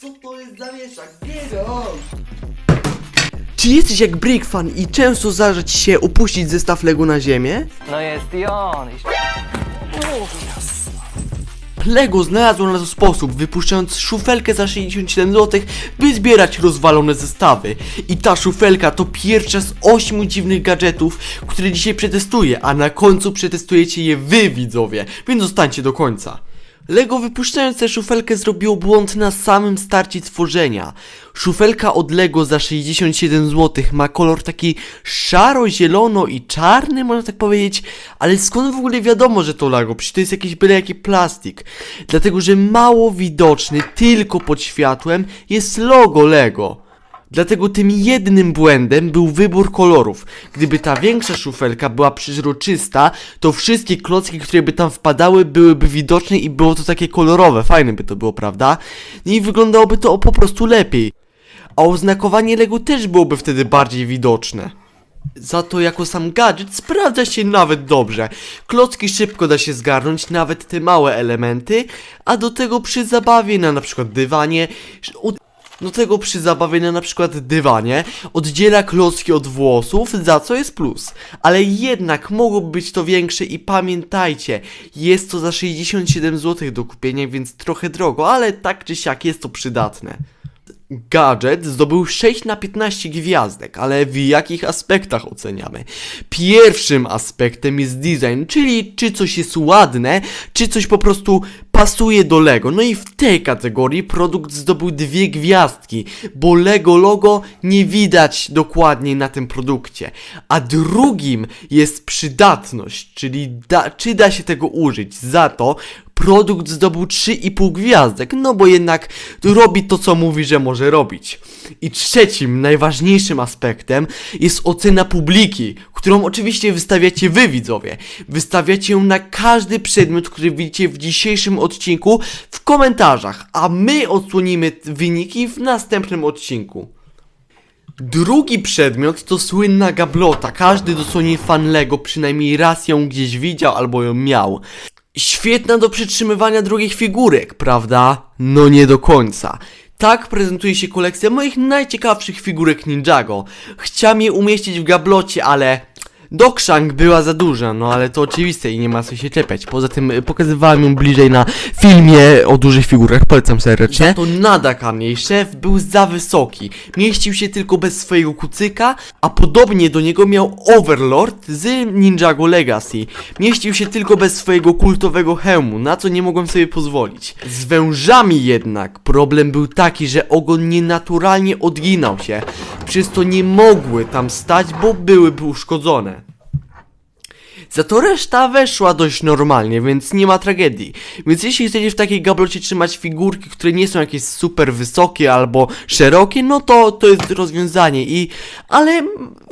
Co to jest za mieszak? Czy jesteś jak Brickfan i często zdarza ci się upuścić zestaw Lego na ziemię? No jest i on. I... Lego znalazło na to sposób, wypuszczając szufelkę za 67 zł, by zbierać rozwalone zestawy. I ta szufelka to pierwsza z 8 dziwnych gadżetów, które dzisiaj przetestuję, a na końcu przetestujecie je wy widzowie, więc zostańcie do końca. Lego wypuszczając tę szufelkę zrobiło błąd na samym starcie tworzenia. Szufelka od Lego za 67 zł ma kolor taki szaro-zielono i czarny, można tak powiedzieć, ale skąd w ogóle wiadomo, że to Lego? Przecież to jest jakiś byle jaki plastik. Dlatego, że mało widoczny tylko pod światłem jest logo Lego. Dlatego tym jednym błędem był wybór kolorów. Gdyby ta większa szufelka była przeźroczysta, to wszystkie klocki, które by tam wpadały, byłyby widoczne i było to takie kolorowe. Fajne by to było, prawda? No I wyglądałoby to po prostu lepiej. A oznakowanie Lego też byłoby wtedy bardziej widoczne. Za to jako sam gadżet sprawdza się nawet dobrze. Klocki szybko da się zgarnąć, nawet te małe elementy, a do tego przy zabawie na przykład dywanie, do tego przy zabawie na na przykład dywanie oddziela klocki od włosów, za co jest plus. Ale jednak mogłoby być to większe i pamiętajcie, jest to za 67 zł do kupienia, więc trochę drogo, ale tak czy siak jest to przydatne. Gadżet zdobył 6 na 15 gwiazdek, ale w jakich aspektach oceniamy? Pierwszym aspektem jest design, czyli czy coś jest ładne, czy coś po prostu pasuje do Lego. No i w tej kategorii produkt zdobył dwie gwiazdki, bo Lego logo nie widać dokładnie na tym produkcie. A drugim jest przydatność, czyli da, czy da się tego użyć. Za to produkt zdobył 3,5 gwiazdek, no bo jednak robi to, co mówi, że może robić. I trzecim, najważniejszym aspektem jest ocena publiki, którą oczywiście wystawiacie wy, widzowie. Wystawiacie ją na każdy przedmiot, który widzicie w dzisiejszym odcinku w komentarzach, a my odsłonimy wyniki w następnym odcinku. Drugi przedmiot to słynna gablota. Każdy dosłownie fan Lego przynajmniej raz ją gdzieś widział albo ją miał. Świetna do przytrzymywania drugich figurek, prawda? No nie do końca. Tak prezentuje się kolekcja moich najciekawszych figurek Ninjago. Chciałem je umieścić w gablocie, ale... Dokshang była za duża, no ale to oczywiste i nie ma co się czepiać. Poza tym y, pokazywałem ją bliżej na filmie o dużych figurach, polecam serdecznie. Za to Nadakan, jej szef, był za wysoki. Mieścił się tylko bez swojego kucyka, a podobnie do niego miał Overlord z Ninjago Legacy. Mieścił się tylko bez swojego kultowego hełmu, na co nie mogłem sobie pozwolić. Z wężami jednak problem był taki, że ogon nienaturalnie odginał się, przez to nie mogły tam stać, bo byłyby uszkodzone. Za to reszta weszła dość normalnie, więc nie ma tragedii. Więc jeśli chcecie w takiej gablocie trzymać figurki, które nie są jakieś super wysokie albo szerokie, no to to jest rozwiązanie i... Ale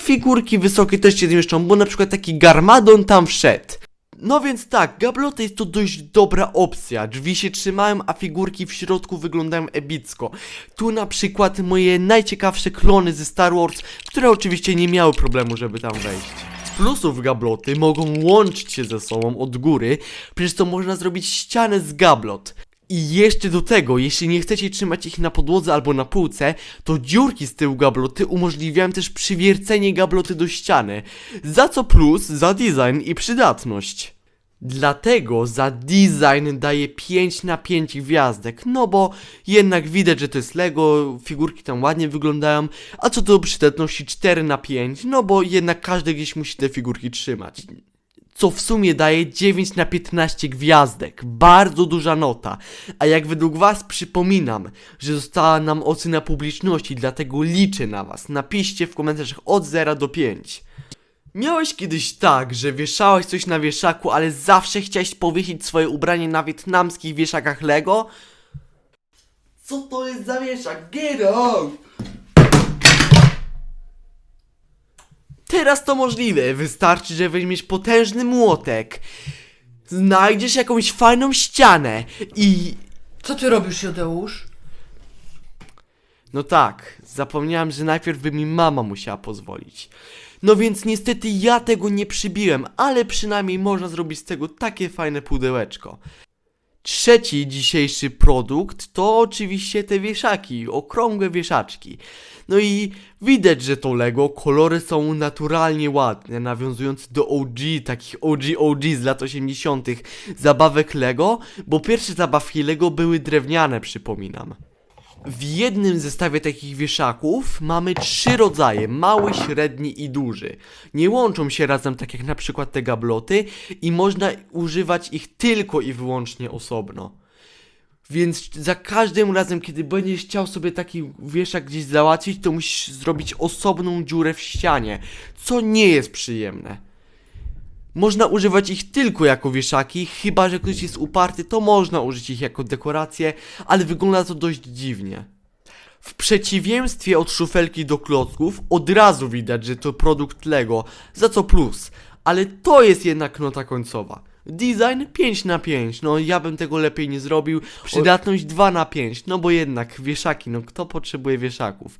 figurki wysokie też się zmieszczą, bo na przykład taki Garmadon tam wszedł. No więc tak, gabloty jest to dość dobra opcja. Drzwi się trzymają, a figurki w środku wyglądają epicko. Tu na przykład moje najciekawsze klony ze Star Wars, które oczywiście nie miały problemu, żeby tam wejść. Plusów gabloty mogą łączyć się ze sobą od góry, przez to można zrobić ścianę z gablot. I jeszcze do tego, jeśli nie chcecie trzymać ich na podłodze albo na półce, to dziurki z tyłu gabloty umożliwiają też przywiercenie gabloty do ściany, za co plus za design i przydatność. Dlatego za design daję 5 na 5 gwiazdek, no bo jednak widać, że to jest Lego, figurki tam ładnie wyglądają, a co do przydatności 4 na 5, no bo jednak każdy gdzieś musi te figurki trzymać. Co w sumie daje 9 na 15 gwiazdek, bardzo duża nota. A jak według was przypominam, że została nam ocena publiczności, dlatego liczę na was. Napiszcie w komentarzach od 0 do 5. Miałeś kiedyś tak, że wieszałeś coś na wieszaku, ale zawsze chciałeś powiesić swoje ubranie na wietnamskich wieszakach Lego? Co to jest za wieszak? Get out! Teraz to możliwe, wystarczy, że weźmiesz potężny młotek, znajdziesz jakąś fajną ścianę i... Co ty robisz, Jodeusz? No tak, zapomniałem, że najpierw by mi mama musiała pozwolić. No więc niestety ja tego nie przybiłem, ale przynajmniej można zrobić z tego takie fajne pudełeczko. Trzeci dzisiejszy produkt to oczywiście te wieszaki, okrągłe wieszaczki. No i widać, że to Lego, kolory są naturalnie ładne, nawiązując do OG, takich OG OG z lat 80. zabawek Lego, bo pierwsze zabawki Lego były drewniane, przypominam. W jednym zestawie takich wieszaków mamy trzy rodzaje, mały, średni i duży. Nie łączą się razem tak jak na przykład te gabloty i można używać ich tylko i wyłącznie osobno. Więc za każdym razem, kiedy będziesz chciał sobie taki wieszak gdzieś załatwić, to musisz zrobić osobną dziurę w ścianie, co nie jest przyjemne. Można używać ich tylko jako wieszaki, chyba że ktoś jest uparty, to można użyć ich jako dekorację, ale wygląda to dość dziwnie. W przeciwieństwie od szufelki do klocków, od razu widać, że to produkt Lego, za co plus, ale to jest jednak nota końcowa. Design 5 na 5, no ja bym tego lepiej nie zrobił. Przydatność 2 na 5, no bo jednak wieszaki, no kto potrzebuje wieszaków?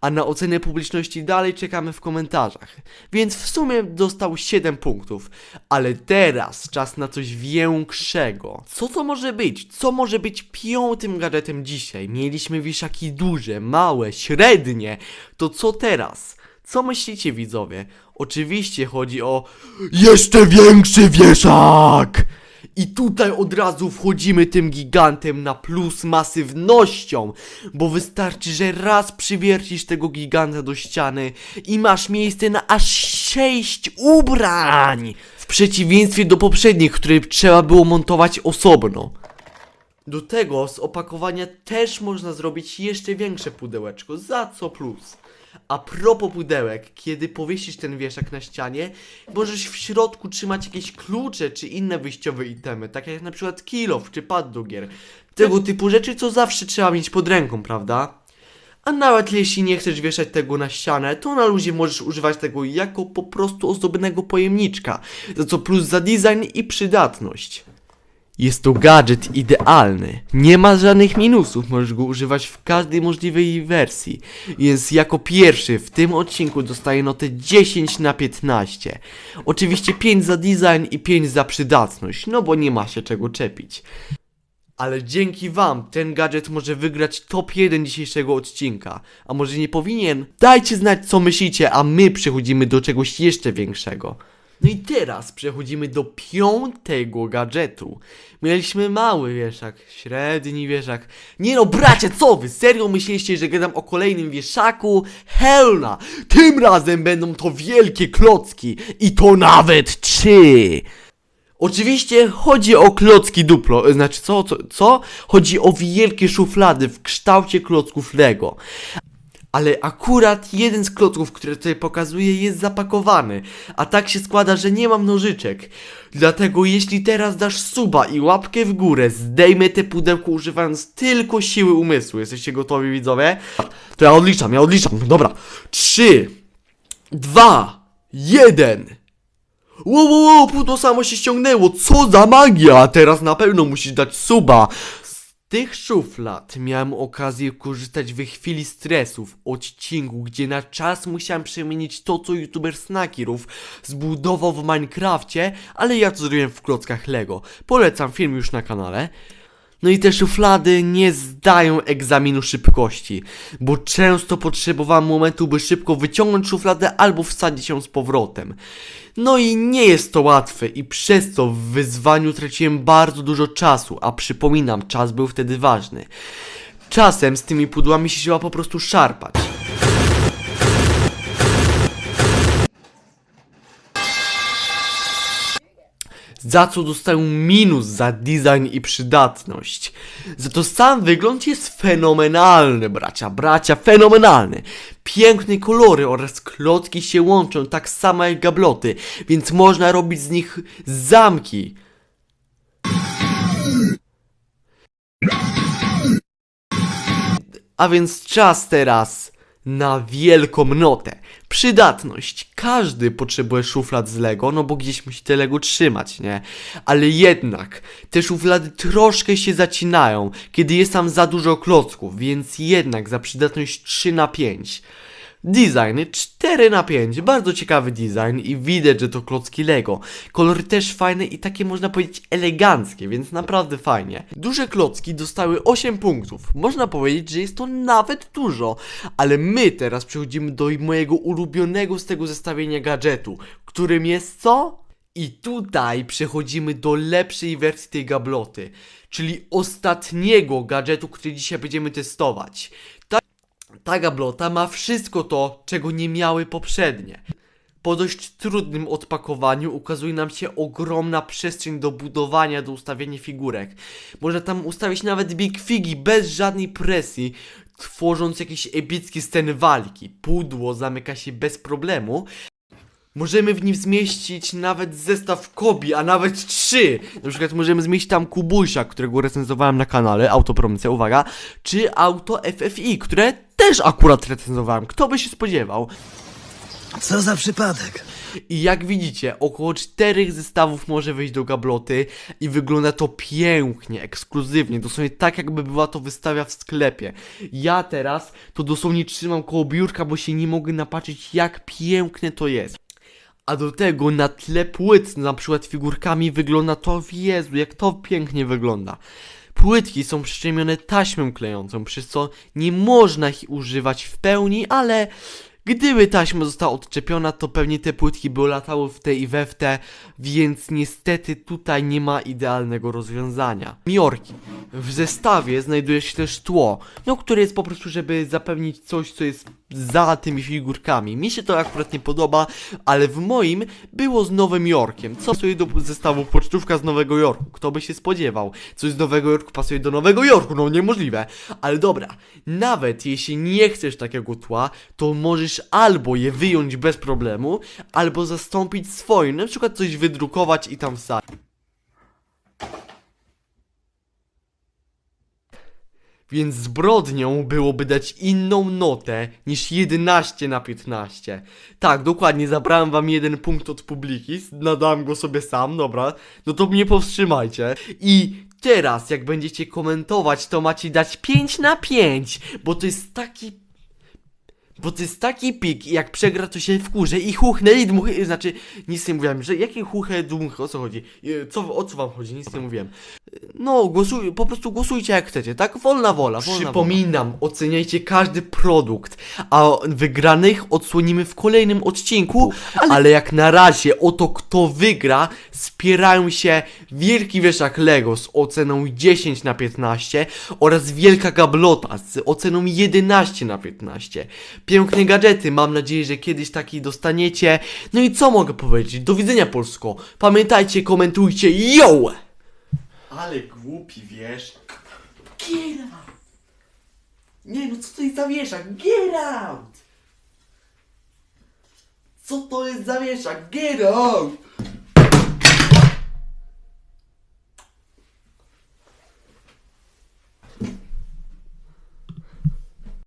A na ocenę publiczności dalej czekamy w komentarzach. Więc w sumie dostał 7 punktów. Ale teraz czas na coś większego. Co to może być? Co może być piątym gadżetem dzisiaj? Mieliśmy wieszaki duże, małe, średnie. To co teraz? Co myślicie widzowie? Oczywiście chodzi o jeszcze większy wieszak! I tutaj od razu wchodzimy tym gigantem na plus masywnością, bo wystarczy, że raz przywiercisz tego giganta do ściany i masz miejsce na aż 6 ubrań! W przeciwieństwie do poprzednich, które trzeba było montować osobno. Do tego z opakowania też można zrobić jeszcze większe pudełeczko, za co plus. A propos pudełek, kiedy powiesisz ten wieszak na ścianie, możesz w środku trzymać jakieś klucze czy inne wyjściowe itemy, tak jak na przykład kilof czy pad do gier. Tego typu rzeczy, co zawsze trzeba mieć pod ręką, prawda? A nawet jeśli nie chcesz wieszać tego na ścianę, to na luzie możesz używać tego jako po prostu ozdobnego pojemniczka, za co plus za design i przydatność. Jest to gadżet idealny. Nie ma żadnych minusów, możesz go używać w każdej możliwej wersji. Więc jako pierwszy w tym odcinku dostaje notę 10 na 15. Oczywiście 5 za design i 5 za przydatność, no bo nie ma się czego czepić. Ale dzięki wam ten gadżet może wygrać top 1 dzisiejszego odcinka. A może nie powinien? Dajcie znać co myślicie, a my przechodzimy do czegoś jeszcze większego. No i teraz przechodzimy do piątego gadżetu. Mieliśmy mały wieszak, średni wieszak. Nie no, bracie, co wy? Serio myśleliście, że gadam o kolejnym wieszaku? Helna! Tym razem będą to wielkie klocki i to nawet trzy! Oczywiście chodzi o klocki duplo, e, znaczy co, co, co? Chodzi o wielkie szuflady w kształcie klocków Lego. Ale akurat jeden z klocków, który tutaj pokazuję, jest zapakowany. A tak się składa, że nie mam nożyczek. Dlatego jeśli teraz dasz suba i łapkę w górę, zdejmę te pudełko używając tylko siły umysłu. Jesteście gotowi widzowie? To ja odliczam, ja odliczam. Dobra. Trzy, dwa, jeden. Wow, wow, wow, pudło samo się ściągnęło, co za magia! Teraz na pewno musisz dać suba. Tych szuflad miałem okazję korzystać w chwili stresu w odcinku, gdzie na czas musiałem przemienić to, co youtuber Snakirów zbudował w Minecrafcie, ale ja to zrobiłem w klockach Lego. Polecam film już na kanale. No i te szuflady nie zdają egzaminu szybkości, bo często potrzebowałem momentu, by szybko wyciągnąć szufladę albo wsadzić ją z powrotem. No i nie jest to łatwe i przez to w wyzwaniu traciłem bardzo dużo czasu, a przypominam, czas był wtedy ważny. Czasem z tymi pudłami się trzeba po prostu szarpać. Za co dostają minus za design i przydatność. Za to sam wygląd jest fenomenalny, bracia, bracia, fenomenalny. Piękne kolory oraz klocki się łączą tak samo jak gabloty, więc można robić z nich zamki. A więc czas teraz na wielką notę. Przydatność. Każdy potrzebuje szuflad z Lego, no bo gdzieś musi te Lego trzymać, nie? Ale jednak te szuflady troszkę się zacinają, kiedy jest tam za dużo klocków, więc jednak za przydatność 3 na 5. Design 4 na 5 bardzo ciekawy design i widać, że to klocki Lego. Kolory też fajne i takie można powiedzieć eleganckie, więc naprawdę fajnie. Duże klocki dostały 8 punktów. Można powiedzieć, że jest to nawet dużo, ale my teraz przechodzimy do mojego ulubionego z tego zestawienia gadżetu, którym jest co? I tutaj przechodzimy do lepszej wersji tej gabloty, czyli ostatniego gadżetu, który dzisiaj będziemy testować. Ta, ta gablota ma wszystko to, czego nie miały poprzednie. Po dość trudnym odpakowaniu ukazuje nam się ogromna przestrzeń do budowania, do ustawienia figurek. Można tam ustawić nawet big figi bez żadnej presji, tworząc jakieś epickie sceny walki. Pudło zamyka się bez problemu, Możemy w nim zmieścić nawet zestaw Kobi, a nawet trzy. Na przykład możemy zmieścić tam Kubusia, którego recenzowałem na kanale, autopromocja, uwaga, czy auto FFI, które też akurat recenzowałem. Kto by się spodziewał? Co za przypadek? I jak widzicie, około czterech zestawów może wejść do gabloty i wygląda to pięknie, ekskluzywnie, dosłownie tak jakby była to wystawa w sklepie. Ja teraz to dosłownie trzymam koło biurka, bo się nie mogę napatrzeć jak piękne to jest. A do tego na tle płyt, na przykład figurkami wygląda to, Jezu, jak to pięknie wygląda. Płytki są przyszczepione taśmą klejącą, przez co nie można ich używać w pełni, ale gdyby taśma została odczepiona, to pewnie te płytki by latały w te i we w te, więc niestety tutaj nie ma idealnego rozwiązania. Miorki. W zestawie znajduje się też tło, no które jest po prostu, żeby zapewnić coś, co jest za tymi figurkami. Mi się to akurat nie podoba, ale w moim było z Nowym Jorkiem. Co pasuje do zestawu pocztówka z Nowego Jorku? Kto by się spodziewał? Coś z Nowego Jorku pasuje do Nowego Jorku? No niemożliwe. Ale dobra, nawet jeśli nie chcesz takiego tła, to możesz albo je wyjąć bez problemu, albo zastąpić swoim, na przykład coś wydrukować i tam wsadzić. Więc zbrodnią byłoby dać inną notę niż 11 na 15. Tak, dokładnie, zabrałem wam jeden punkt od publiki, nadałem go sobie sam, dobra, no to mnie powstrzymajcie. I teraz, jak będziecie komentować, to macie dać 5 na 5, bo to jest taki bo to jest taki pik, jak przegra, to się wkurzę i chuchnę i dmuchy, znaczy, nic nie mówiłem, że jakie chuchę, dmuchy, o co chodzi? E, Co, o co wam chodzi? Nic nie mówiłem. E, No, głosuj, po prostu głosujcie jak chcecie, tak? Wolna wola, wolna Przypominam, oceniajcie każdy produkt, a wygranych odsłonimy w kolejnym odcinku, ale... jak na razie o to, kto wygra, spierają się Wielki Wieszak Lego z oceną 10 na 15 oraz Wielka Gablota z oceną 11 na 15. Piękne gadżety, mam nadzieję, że kiedyś taki dostaniecie. No i co mogę powiedzieć? Do widzenia Polsko. Pamiętajcie, komentujcie, yo! Ale głupi, wiesz. Get out! Nie no, co to jest za wieszak? Get out! Co to jest za wieszak? Get out!